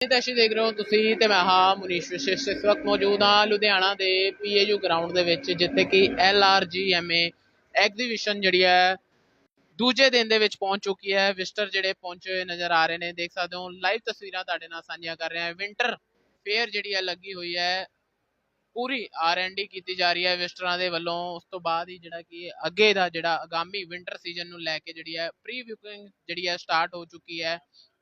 ਦਰਸ਼ਕ ਦੇਖ ਰਹੇ ਹੋ ਤੁਸੀਂ ਤੇ ਮੈਂ ਹਾਂ ਮੁਨੀਸ਼ ਵਿਸ਼ੇਸ਼। ਇਸ ਵਕਤ ਮੌਜੂਦ ਹਾਂ ਲੁਧਿਆਣਾ ਦੇ ਪੀਏਯੂ ਗਰਾਊਂਡ ਦੇ ਵਿੱਚ, ਜਿੱਥੇ ਕਿ ਐਲਆਰਜੀਐਮਏ ਐਗਜ਼ੀਬਿਸ਼ਨ ਜਿਹੜੀ ਹੈ ਦੂਜੇ ਦਿਨ ਦੇ ਵਿੱਚ ਪਹੁੰਚ ਚੁੱਕੀ ਹੈ। ਵਿਜ਼ਟਰ ਜਿਹੜੇ ਪਹੁੰਚੇ ਹੋਏ ਨਜ਼ਰ ਆ ਰਹੇ ਨੇ, ਦੇਖ ਸਕਦੇ ਹੋ। ਲਾਈਵ ਤਸਵੀਰਾਂ ਤੁਹਾਡੇ ਨਾਲ ਸਾਂਝੀਆਂ ਕਰ ਰਹੇ ਹਾਂ। ਵਿੰਟਰ ਫੇਅਰ ਜਿਹੜੀ ਹੈ ਲੱਗੀ ਹੋਈ ਹੈ, ਪੂਰੀ ਆਰ ਐਨ ਡੀ ਕੀਤੀ ਜਾ ਰਹੀ ਹੈ ਵਿਜ਼ਟਰਾਂ ਦੇ ਵੱਲੋਂ। ਉਸ ਤੋਂ ਬਾਅਦ ਹੀ ਜਿਹੜਾ ਕਿ ਅੱਗੇ ਦਾ ਜਿਹੜਾ ਆਗਾਮੀ ਵਿੰਟਰ ਸੀਜ਼ਨ ਨੂੰ ਲੈ ਕੇ ਜਿਹੜੀ ਹੈ ਪ੍ਰੀ ਬੁਕਿੰਗ ਜਿਹੜੀ ਹੈ ਸਟਾਰਟ ਹੋ ਚੁੱਕੀ ਹੈ।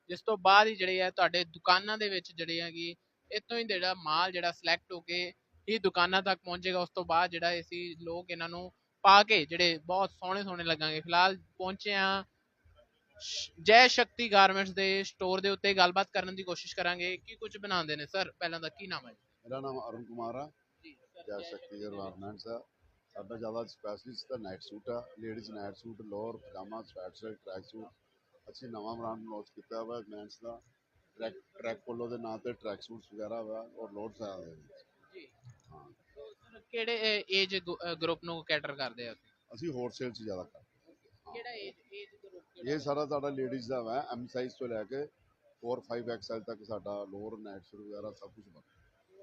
ਜਿਸ ਤੋਂ ਬਾਅਦ ਹੀ ਜਿਹੜੇ ਹੈ ਤੁਹਾਡੇ ਦੁਕਾਨਾਂ ਦੇ ਵਿੱਚ ਜਿਹੜੇ ਹੈਗੀ ਇਤੋਂ ਹੀ ਜਿਹੜਾ ਮਾਲ ਜਿਹੜਾ ਸਿਲੈਕਟ ਹੋ ਕੇ ਹੀ ਦੁਕਾਨਾਂ ਤੱਕ ਪਹੁੰਚੇਗਾ ਉਸ ਤੋਂ ਬਾਅਦ ਜਿਹੜਾ ਅਸੀਂ ਲੋਕ ਇਹਨਾਂ ਨੂੰ ਪਾ ਕੇ ਜਿਹੜੇ ਬਹੁਤ ਸੋਹਣੇ ਸੋਹਣੇ ਲੱਗਾਂਗੇ। ਫਿਲਹਾਲ ਪਹੁੰਚੇ ਆ ਜੈ ਸ਼ਕਤੀ ਗਾਰਮੈਂਟਸ ਦੇ ਸਟੋਰ ਦੇ ਉੱਤੇ ਗੱਲਬਾਤ ਕਰਨ ਦੀ ਕੋਸ਼ਿਸ਼ ਕਰਾਂਗੇ। ਕੀ ਕੁਝ ਬਣਾਉਂਦੇ ਨੇ ਸਰ ਪਹਿਲਾਂ ਦਾ ਕੀ ਨਾਮ ਹੈ ਮੇਰਾ ਨਾਮ ਅਰੁਣ ਕੁਮਾਰ ਆ। ਜੀ ਸ਼ਕਤੀ ਗਵਰਨਮੈਂਟਸ ਆ। ਸਾਡਾ ਜ਼ਿਆਦਾ ਸਪੈਸ਼ਲਿਸਟ ਤਾਂ ਨਾਈਟ ਸੂਟ ਆ। ਲੇਡੀਜ਼ ਨਾਈਟ ਸੂਟ ਲੋਅਰ ਪਜਾਮਾ ਸਵੈਟ ਸ਼ਰਟ ਟਰੈਕ ਸੂਟ ਅਸੀਂ ਨਵਾਂ ਬ੍ਰਾਂਡ ਲਾਂਚ ਕੀਤਾ ਵਾ ਮੈਂਸ ਦਾ। ਟਰੈਕ ਟਰੈਕ ਪੋਲੋ ਦੇ ਨਾਂ ਤੇ ਟਰੈਕ ਸੂਟਸ ਵਗੈਰਾ ਵਾ ਔਰ ਲੋਡਸ ਆ ਉਹਦੇ ਵਿੱਚ ਜੀ। ਹਾਂ। ਸਰ ਕਿਹੜੇ ਏਜ ਗਰੁੱਪ ਨੂੰ ਕੈਟਰ ਕਰਦੇ ਆ ਅਸੀਂ ਹੋਲਸੇਲ 'ਚ ਜ਼ਿਆਦਾ ਕਰਦੇ ਕਿਹੜਾ ਏਜ ਏਜ ਗਰੁੱਪ ਇਹ ਸਾਰਾ ਸਾਡਾ ਲੇਡੀਜ਼ ਦਾ ਵਾ ਐਮ ਸਾਈਜ਼ ਤੋਂ ਲੈ ਕੇ 4 5 ਐਕਸਐਲ ਤੱਕ ਸਾਡਾ ਲੋਅਰ ਨਾਈਟ ਸੂਟ ਵਗੈਰਾ ਸਭ ਕੁਝ ਬਣਦਾ।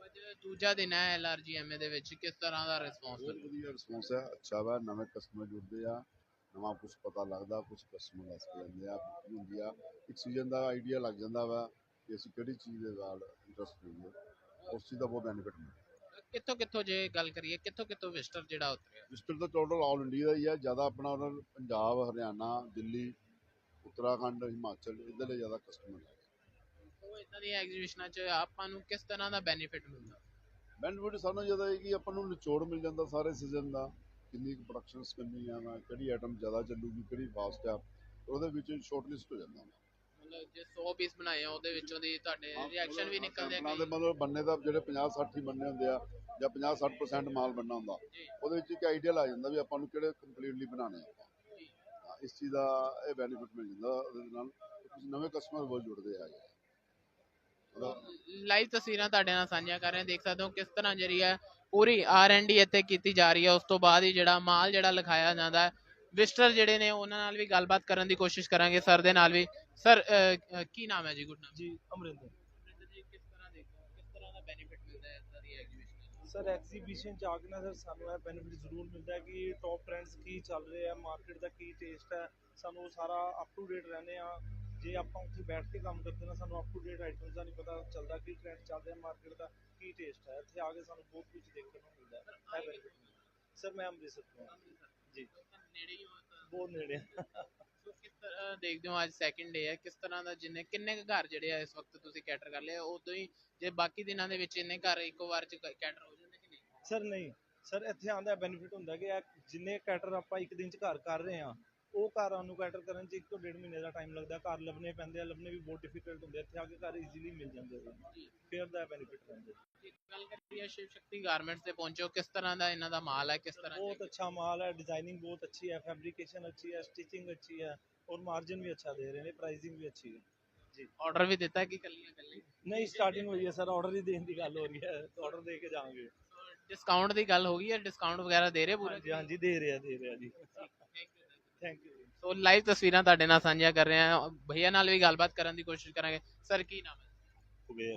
ਅੱਜ ਦੂਜਾ ਦਿਨ ਹੈ ਐਲਆਰਜੀਐਮਏ ਦੇ ਵਿੱਚ ਕਿਸ ਤਰ੍ਹਾਂ ਦਾ ਰਿਸਪੌਂਸ ਬਹੁਤ ਵਧੀਆ ਰਿਸਪੌਂਸ ਹੈ ਅੱਛਾ ਵਾ ਨਵੇਂ ਕਸਟਮਰ ਜੁੜਦੇ ਆ। ਨਵਾਂ ਕੁਝ ਪਤਾ ਲੱਗਦਾ ਕੁਝ ਕਸਟਮਰ ਦੱਸ ਕੇ ਜਾਂਦੇ ਆ ਕੀ ਹੁੰਦੀ ਆ ਇੱਕ ਸੀਜ਼ਨ ਦਾ ਆਈਡੀਆ ਲੱਗ ਜਾਂਦਾ ਵਾ ਕਿ ਅਸੀਂ ਕਿਹੜੀ ਚੀਜ਼ ਦੇ ਨਾਲ ਇੰਟਰਸਟ ਹੋਈਏ ਉਸ ਚੀਜ਼ ਦਾ ਬਹੁਤ ਬੈਨੀਫਿਟ ਮਿਲਦਾ ਕਿੱਥੋਂ ਕਿੱਥੋਂ ਜੇ ਗੱਲ ਕਰੀਏ ਕਿੱਥੋਂ ਕਿੱਥੋਂ ਵਿਜ਼ਟਰ ਜਿਹੜਾ ਉਤਰਿਆ? ਵਿਜ਼ਟਰ ਤਾਂ ਟੋਟਲ ਆਲ ਇੰਡੀਆ ਦਾ ਹੀ ਆ ਜ਼ਿਆਦਾ ਆਪਣਾ ਉਹਨਾਂ ਨੂੰ ਪੰਜਾਬ ਹਰਿਆਣਾ ਦਿੱਲੀ ਉੱਤਰਾਖੰਡ ਹਿਮਾਚਲ ਇੱਧਰਲੇ ਜ਼ਿਆਦਾ ਕਸਟਮਰ ਹੈ ਉਹ ਇਦਾਂ ਦੀਆਂ ਐਗਜ਼ੀਬਿਸ਼ਨਾਂ 'ਚ ਆਪਾਂ ਨੂੰ ਕਿਸ ਤਰ੍ਹਾਂ ਦਾ ਬੈਨੀਫਿਟ ਮਿਲਦਾ? ਬੈਨੀਫਿਟ ਸਾਨੂੰ ਜ਼ਿਆਦਾ ਇਹ ਕਿ ਆਪਾਂ ਨੂੰ ਨਿਚੋੜ ਮਿਲ ਜਾਂਦਾ ਸਾਰੇ ਸੀਜ਼ਨ ਦਾ। ਕਿੰਨੀ ਪ੍ਰੋਡਕਸ਼ਨਸ ਕਰਨੀ ਆ ਵਾ ਕਿਹੜੀ ਆਈਟਮ ਜ਼ਿਆਦਾ ਚੱਲੂਗੀ ਕਿਹੜੀ ਫਾਸਟ ਆ ਉਹਦੇ ਵਿੱਚ ਸ਼ਾਰਟ ਲਿਸਟ ਹੋ ਜਾਂਦਾ। ਮਤਲਬ ਜੇ 100 ਪੀਸ ਬਣਾਏ ਆ ਉਹਦੇ ਵਿੱਚੋਂ ਦੀ ਤੁਹਾਡੇ ਰਿਐਕਸ਼ਨ ਵੀ ਨਿਕਲਦੇ ਆ ਸੈਂਪਲਾਂ ਦੇ। ਮਤਲਬ ਬੰਨੇ ਦਾ ਜਿਹੜੇ 50 60 ਹੀ ਬੰਨੇ ਹੁੰਦੇ ਆ ਜਾਂ 50 60% ਮਾਲ ਬੰਨਾ ਹੁੰਦਾ ਉਹਦੇ ਵਿੱਚ ਇੱਕ ਆਈਡੀਆ ਲੱਗ ਜਾਂਦਾ ਵੀ ਆਪਾਂ ਨੂੰ ਕਿਹੜੇ ਕੰਪਲੀਟਲੀ ਬਣਾਉਣੇ ਆ। ਇਸ ਚੀਜ਼ ਦਾ ਇਹ ਬੈਨੀਫਿਟ ਮਿਲ ਜਾਂਦਾ ਉਹਦੇ ਨਾਲ ਕੁਝ ਨਵੇਂ ਕਸਟਮਰ ਬਹੁਤ ਜੁੜਦੇ ਆ। ਲਾਈਵ ਤਸਵੀਰਾਂ ਤੁਹਾਡੇ ਨਾਲ ਸਾਂਝੀਆਂ ਕਰ ਰਹੇ ਹਾਂ। ਦੇਖ ਸਕਦੇ ਹੋ ਕਿਸ ਤਰ੍ਹਾਂ ਜਿਹੜੀ ਹੈ ਪੂਰੀ ਆਰ&ਡੀ ਇੱਥੇ ਕੀਤੀ ਜਾ ਰਹੀ ਹੈ। ਉਸ ਤੋਂ ਬਾਅਦ ਹੀ ਜਿਹੜਾ ਮਾਲ ਜਿਹੜਾ ਲਿਖਾਇਆ ਜਾਂਦਾ ਹੈ। ਵਿਜ਼ਟਰ ਜਿਹੜੇ ਨੇ ਉਹਨਾਂ ਨਾਲ ਵੀ ਗੱਲਬਾਤ ਕਰਨ ਦੀ ਕੋਸ਼ਿਸ਼ ਕਰਾਂਗੇ। ਸਰ ਦੇ ਨਾਲ ਵੀ। ਸਰ ਕੀ ਨਾਮ ਹੈ ਜੀ? ਗੁੱਡ ਨਾਮ। ਜੀ ਅਮਰਿੰਦਰ। ਜੀ ਕਿਸ ਤਰ੍ਹਾਂ ਦੇਖੋ ਕਿਸ ਤਰ੍ਹਾਂ ਦਾ ਬੈਨੀਫਿਟ ਮਿਲਦਾ ਹੈ ਇਦਾਂ ਦੀ ਐਗਜ਼ੀਬਿਸ਼ਨ ਸਰ ਐਗਜ਼ੀਬਿਸ਼ਨ ਚ ਆ ਕੇ ਨਾ ਸਰ ਸਾਨੂੰ ਇਹ ਬੈਨੀਫਿਟ ਜ਼ਰੂਰ ਮਿਲਦਾ ਕਿ ਟੌਪ ਟ੍ਰੈਂਡਸ ਕੀ ਚੱਲ ਰਹੇ ਆ ਮਾਰਕੀਟ ਦਾ ਕੀ ਟੇਸਟ ਹੈ। ਸਾਨੂੰ ਸਾਰਾ ਅਪ ਟੂ ਡੇਟ ਰਹਿੰਦੇ ਆ। ਜੇ ਆਪਾਂ ਉੱਥੇ ਬੈਠ ਕੇ ਕੰਮ ਕਰਦੇ ਨਾ ਸਾਨੂੰ ਅਪ ਟੂ ਡੇਟ ਆਈਟਮਸ ਦਾ ਨਹੀਂ ਪਤਾ ਚੱਲਦਾ ਕੀ ਟ੍ਰੈਂਡ ਚੱਲ ਰਿਹਾ ਮਾਰਕੀਟ ਦਾ ਕੀ ਟੇਸਟ ਹੈ। ਇੱਥੇ ਆ ਕੇ ਸਾਨੂੰ ਬਹੁਤ ਕੁਝ ਦੇਖਣ ਨੂੰ ਮਿਲਦਾ ਹੈ। ਇਹ ਬੈਨੀਫਿਟ ਸਰ ਮੈਂ ਅੰਮ੍ਰਿਤਸਰ ਤੋਂ ਹਾਂ। ਜੀ। ਨੇੜੇ ਹੀ ਹੋ ਤਾਂ। ਬਹੁਤ ਨੇੜੇ। ਆ। ਸੋ ਕਿਸ ਤਰ੍ਹਾਂ ਦੇਖਦੇ ਹੋ ਅੱਜ ਸੈਕਿੰਡ ਡੇ ਹੈ। ਕਿਸ ਤਰ੍ਹਾਂ ਦਾ ਜਿੰਨੇ ਕਿੰਨੇ ਕੁ ਘਰ ਜਿਹੜੇ ਆ ਇਸ ਵਕਤ ਤੁਸੀਂ ਕੈਟਰ ਕਰ ਲਿਆ ਉਦੋਂ ਹੀ ਜੇ ਬਾਕੀ ਦਿਨਾਂ ਦੇ ਵਿੱਚ ਇੰਨੇ ਘਰ ਇੱਕੋ ਵਾਰ ਚ ਕੈਟਰ ਹੋ ਜਾਂਦੇ ਕਿ ਨਹੀਂ? ਸਰ ਨਹੀਂ। ਸਰ ਇੱਥੇ ਆਂਦਾ ਬੈਨੀਫਿਟ ਹੁੰਦਾ ਕਿ ਇਹ ਜਿੰਨੇ ਕੈਟਰ ਆਪਾਂ ਇੱਕ ਦਿਨ ਚ ਘਰ ਕਰ ਰਹੇ ਆ ਉਹ ਘਰ ਸਾਨੂੰ ਐਂਟਰ ਕਰਨ 'ਚ ਇੱਕ ਤੋਂ ਡੇਢ ਮਹੀਨੇ ਦਾ ਟਾਈਮ ਲੱਗਦਾ। ਘਰ ਲੱਭਣੇ ਪੈਂਦੇ ਆ ਲੱਭਣੇ ਵੀ ਬਹੁਤ ਡਿਫੀਕਲਟ ਹੁੰਦੇ ਆ। ਇੱਥੇ ਆ ਕੇ ਘਰ ਈਜ਼ੀਲੀ ਮਿਲ ਜਾਂਦੇ ਆ। ਫੇਅਰ ਦਾ ਬੈਨੀਫਿਟ ਰਹਿੰਦਾ। ਜੀ ਗੱਲ ਕਰੀਏ ਸ਼ਿਵ ਸ਼ਕਤੀ ਗਾਰਮੈਂਟਸ ਤੇ ਪਹੁੰਚੋ ਕਿਸ ਤਰ੍ਹਾਂ ਦਾ ਇਹਨਾਂ ਦਾ ਮਾਲ ਹੈ ਕਿਸ ਤਰ੍ਹਾਂ ਬਹੁਤ ਅੱਛਾ ਮਾਲ ਹੈ ਡਿਜ਼ਾਈਨਿੰਗ ਬਹੁਤ ਅੱਛੀ ਹੈ ਫੈਬਰੀਕੇਸ਼ਨ ਅੱਛੀ ਹੈ ਸਟਿਚਿੰਗ ਅੱਛੀ ਹੈ ਔਰ ਮਾਰਜਨ ਵੀ ਅੱਛਾ ਦੇ ਰਹੇ ਨੇ ਪ੍ਰਾਈਸਿੰਗ ਵੀ ਅੱਛੀ ਹੈ। ਜੀ। ਆਰਡਰ ਵੀ ਦਿੱਤਾ ਕਿ ਕੱਲੀਆਂ ਕੱਲੀ ਨਹੀਂ ਸਟਾਰਟਿੰਗ ਹੋਈ ਹੈ ਸਰ ਆਰਡਰ ਹੀ ਦੇਣ ਦੀ ਗੱਲ ਹੋ ਰਹੀ ਹੈ। ਆਰਡਰ ਦੇ ਕੇ ਜਾਵਾਂਗੇ। ਡਿਸਕਾਊਂਟ ਦੀ ਗੱਲ ਹੋ ਗਈ ਹੈ ਡਿਸਕਾਊਂਟ ਵਗੈਰਾ ਦੇ ਰਹੇ ਪੂਰਾ? ਹਾਂਜੀ ਦੇ ਰਹੇ ਦੇ ਰਹੇ ਜੀ। ਥੈਂਕ ਲਾਈਵ ਤਸਵੀਰਾਂ ਤੁਹਾਡੇ ਨਾਲ ਸਾਂਝੀਆਂ ਕਰ ਰਹੇ ਹਾਂ। ਭਈਆ ਨਾਲ ਵੀ ਗੱਲਬਾਤ ਕਰਨ ਦੀ ਕੋਸ਼ਿਸ਼ ਕਰਾਂਗੇ। ਸਰ ਕੀ ਨਾਮ ਹੈ?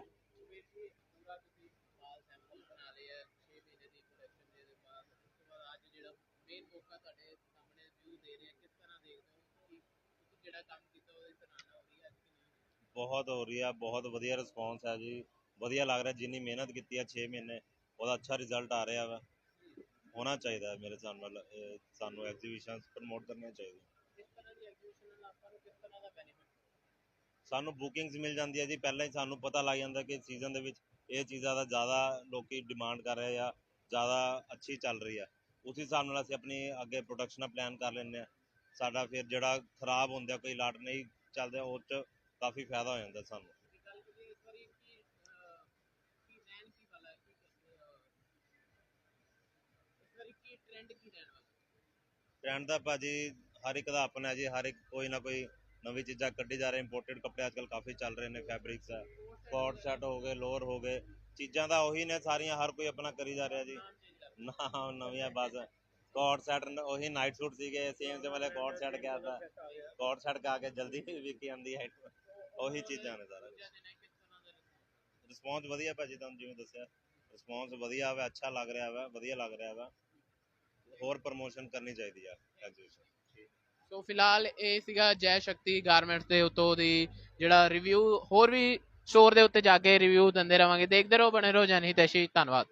ਬਹੁਤ ਹੋ ਰਹੀ ਆ, ਬਹੁਤ ਵਧੀਆ ਰਿਸਪੌਂਸ ਹੈ ਜੀ। ਵਧੀਆ ਲੱਗ ਰਿਹਾ, ਜਿੰਨੀ ਮਿਹਨਤ ਕੀਤੀ ਆ 6 ਮਹੀਨੇ। ਉਹਦਾ ਅੱਛਾ ਰਿਜ਼ਲਟ ਆ ਰਿਹਾ ਵਾ। ਹੋਣਾ ਚਾਹੀਦਾ ਹੈ ਮੇਰੇ ਹਿਸਾਬ ਨਾਲ ਇਹ ਸਾਨੂੰ ਐਗਜ਼ੀਬਿਸ਼ਨਸ ਪ੍ਰਮੋਟ ਕਰਨੀਆਂ ਚਾਹੀਦੀਆਂ। ਕਿਸ ਤਰ੍ਹਾਂ ਦੀ ਐਗਜ਼ੀਬਿਸ਼ਨ ਨਾਲ ਆਪਾਂ ਨੂੰ ਕਿਸ ਤਰ੍ਹਾਂ ਦਾ ਬੈਨੀਫਿਟ ਸਾਨੂੰ ਬੁਕਿੰਗਸ ਮਿਲ ਜਾਂਦੀ ਹੈ ਜੀ। ਪਹਿਲਾਂ ਹੀ ਸਾਨੂੰ ਪਤਾ ਲੱਗ ਜਾਂਦਾ ਕਿ ਸੀਜ਼ਨ ਦੇ ਵਿੱਚ ਇਹ ਚੀਜ਼ਾਂ ਦਾ ਜ਼ਿਆਦਾ ਲੋਕੀ ਡਿਮਾਂਡ ਕਰ ਰਹੇ ਆ ਜ਼ਿਆਦਾ ਅੱਛੀ ਚੱਲ ਰਹੀ ਹੈ ਉਸ ਹਿਸਾਬ ਨਾਲ ਅਸੀਂ ਆਪਣੀ ਅੱਗੇ ਪ੍ਰੋਡਕਸ਼ਨ ਪਲਾਨ ਕਰ ਲੈਂਦੇ ਆ। ਸਾਡਾ ਫਿਰ ਜਿਹੜਾ ਖਰਾਬ ਹੁੰਦਾ ਕੋਈ ਲਾਟ ਨਹੀਂ ਚੱਲਦਾ ਉਹ 'ਚ ਕਾਫੀ ਫਾਇਦਾ ਹੋ ਜਾਂਦਾ ਸਾਨੂੰ ਦੀ ਗੱਲ ਕਰੀਏ ਇਸ ਵਾਰੀ ਕੀ ਅਹ, ਕੀ ਰਹਿਣ ਕੀ ਵਾਲਾ ਹੈ ਕੀ ਕਹਿੰਦੇ ਆ ਇਸ ਵਾਰੀ ਕੀ ਟ੍ਰੈਂਡ ਕੀ ਰਹਿਣ ਵਾਲਾ? ਟ੍ਰੈਂਡ ਦਾ ਭਾਜੀ ਹਰ ਇੱਕ ਦਾ ਆਪਣਾ ਹੈ ਜੀ, ਹਰ ਇੱਕ ਕੋਈ ਨਾ ਕੋਈ ਨਵੀਂ ਚੀਜ਼ਾਂ ਕੱਢੀ ਜਾ ਰਹੇ ਇੰਪੋਰਟਡ ਕੱਪੜੇ ਅੱਜਕੱਲ ਕਾਫੀ ਚੱਲ ਰਹੇ ਨੇ ਫੈਬਰਿਕਸ ਹੈ ਕੋਟ ਸੈਟ ਹੋ ਗਏ, ਲੋਅਰ ਹੋ ਗਏ, ਚੀਜ਼ਾਂ ਤਾਂ ਉਹੀ ਨੇ ਸਾਰੀਆਂ, ਹਰ ਕੋਈ ਆਪਣਾ ਕਰੀ ਜਾ ਰਿਹਾ ਜੀ। ਨਾ, ਨਵੀਆਂ ਬਸ। ਕੋਟ ਸੈਟ ਉਹੀ ਨਾਈਟ ਸੂਟ ਸੀਗੇ ਸੇਮ ਦੇ ਵਾਲੇ ਕੋਟ ਸੈਟ ਕਿਹਾ था ਕੋਟ ਸੈਟ ਕਾ ਕੇ ਜਲਦੀ ਵਿਕ ਜਾਂਦੀ ਹੈ। ਉਹੀ ਚੀਜ਼ਾਂ ਨੇ ਸਾਰਾ ਰਿਸਪੌਂਸ ਵਧੀਆ ਭਾਜੀ, ਤੁਹਾਨੂੰ ਜਿਵੇਂ ਦੱਸਿਆ। ਰਿਸਪੌਂਸ ਵਧੀਆ ਵਾ, ਅੱਛਾ ਲੱਗ ਰਿਹਾ ਵਾ, ਵਧੀਆ ਲੱਗ ਰਿਹਾ ਵਾ। ਹੋਰ ਪ੍ਰਮੋਸ਼ਨ ਕਰਨੀ ਚਾਹੀਦੀ ਆ ਐਗਜ਼ੀਬਿਸ਼ਨ ਸੋ ਫਿਲਹਾਲ ਇਹ ਸੀਗਾ ਜੈ ਸ਼ਕਤੀ ਗਾਰਮੈਂਟਸ ਦੇ ਉੱਤੋਂ ਦੀ ਜਿਹੜਾ ਰਿਵਿਊ ਹੋਰ ਵੀ ਸਟੋਰ ਦੇ ਉੱਤੇ ਜਾ ਕੇ ਰਿਵਿਊ ਦਿੰਦੇ ਰਵਾਂਗੇ। ਦੇਖਦੇ ਰਹੋ, ਬਣੇ ਰਹੋ ਜਨਹਿਤੈਸ਼ੀ ਧੰਨਵਾਦ।